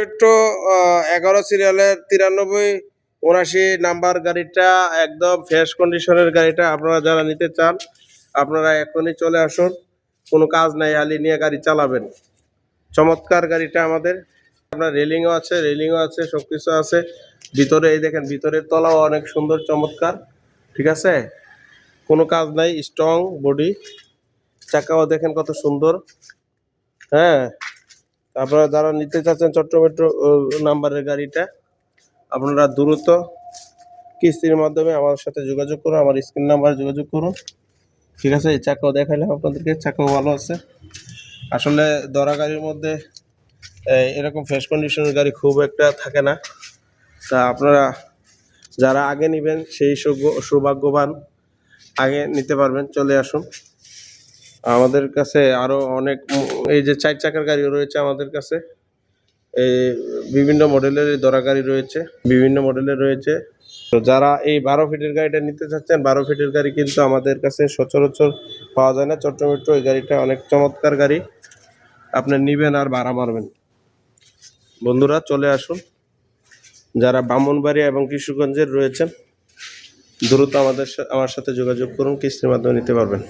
Metro এগারো সিরিয়ালের তিরানব্বই, উনাশি নাম্বার গাড়িটা একদম ফ্রেশ কন্ডিশনের গাড়িটা আপনারা যারা নিতে চান, আপনারা এখনই চলে আসুন। কোনো কাজ নাই, আলি নিয়ে গাড়ি চালাবেন। চমৎকার গাড়িটা আমাদের। আপনার রেলিংও আছে রেলিংও আছে সব কিছু আছে। ভিতরে, এই দেখেন, ভিতরের তলাও অনেক সুন্দর, চমৎকার। ঠিক আছে? কোনো কাজ নাই স্ট্রং বডি চাকাও দেখেন কত সুন্দর। হ্যাঁ? আপনারা যারা নিতে চাচ্ছেন চট্টমেট্রো নাম্বারের গাড়িটা, আপনারা দ্রুত কিস্তির মাধ্যমে আমার সাথে যোগাযোগ করুন, আমার স্ক্রিন নাম্বারে যোগাযোগ করুন। ঠিক আছে, এই চাকাও দেখাইলাম আপনাদেরকে, চাকাও ভালো আছে। আসলে দরা গাড়ির মধ্যে এরকম ফ্রেশ কন্ডিশনের গাড়ি খুব একটা থাকে না। তা আপনারা যারা আগে নেবেন, সেই সৌভাগ্যবান আগে নিতে পারবেন। চলে আসুন। আমাদের কাছে আরও অনেক এই যে চার চাকার গাড়িও রয়েছে আমাদের কাছে। এই বিভিন্ন মডেলের দরা গাড়ি রয়েছে, বিভিন্ন মডেলের রয়েছে। তো যারা এই বারো ফিটের গাড়িটা নিতে চাচ্ছেন, বারো ফিটের গাড়ি কিন্তু আমাদের কাছে সচরাচর পাওয়া যায় না। চট্টমেট্রো এই গাড়িটা অনেক চমৎকার গাড়ি। আপনি নিবেন আর ভাড়া মারবেন। বন্ধুরা, চলে আসুন। যারা ব্রাহ্মণবাড়িয়া এবং কিশোরগঞ্জের রয়েছেন, দ্রুত আমাদের আমার সাথে যোগাযোগ করুন, কিস্তির মাধ্যমে নিতে পারবেন।